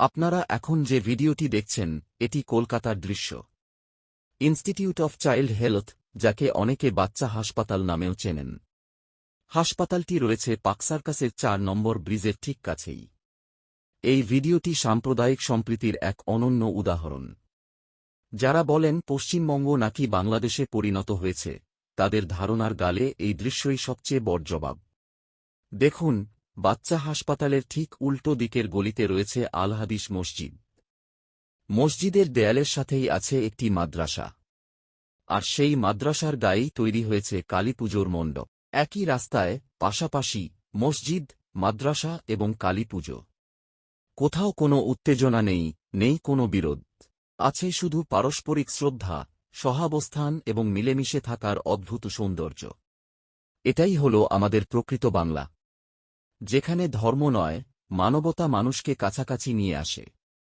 আপনারা এখন যে ভিডিওটি দেখছেন, এটি কলকাতার দৃশ্য। ইনস্টিটিউট অফ চাইল্ড হেলথ, যাকে অনেকে বাচ্চা হাসপাতাল নামেও চেনেন। হাসপাতালটি রয়েছে পাকসার্কাসের চার নম্বর ব্রিজের ঠিক কাছেই। এই ভিডিওটি সাম্প্রদায়িক সম্প্রীতির এক অনন্য উদাহরণ। যারা বলেন পশ্চিমবঙ্গ নাকি বাংলাদেশে পরিণত হয়েছে, তাদের ধারণার গালে এই দৃশ্যই সবচেয়ে বড় জবাব। দেখুন বাচ্চা হাসপাতালের ঠিক উল্টো দিকের গলিতে রয়েছে আল হাদিস মসজিদ। মসজিদের দেয়ালের সাথেই আছে একটি মাদ্রাসা। আর সেই মাদ্রাসার গায়েই তৈরি হয়েছে কালীপুজোর মণ্ডপ। একই রাস্তায় পাশাপাশি মসজিদ, মাদ্রাসা এবং কালীপুজো কোথাও কোনো উত্তেজনা নেই নেই কোনো বিরোধ। আছে শুধু পারস্পরিক শ্রদ্ধা, সহাবস্থান এবং মিলেমিশে থাকার অদ্ভুত সৌন্দর্য। এটাই হল আমাদের প্রকৃত বাংলা। যেখানে ধর্ম নয় মানবতা মানুষকে কাছাকাছি নিয়ে আসে।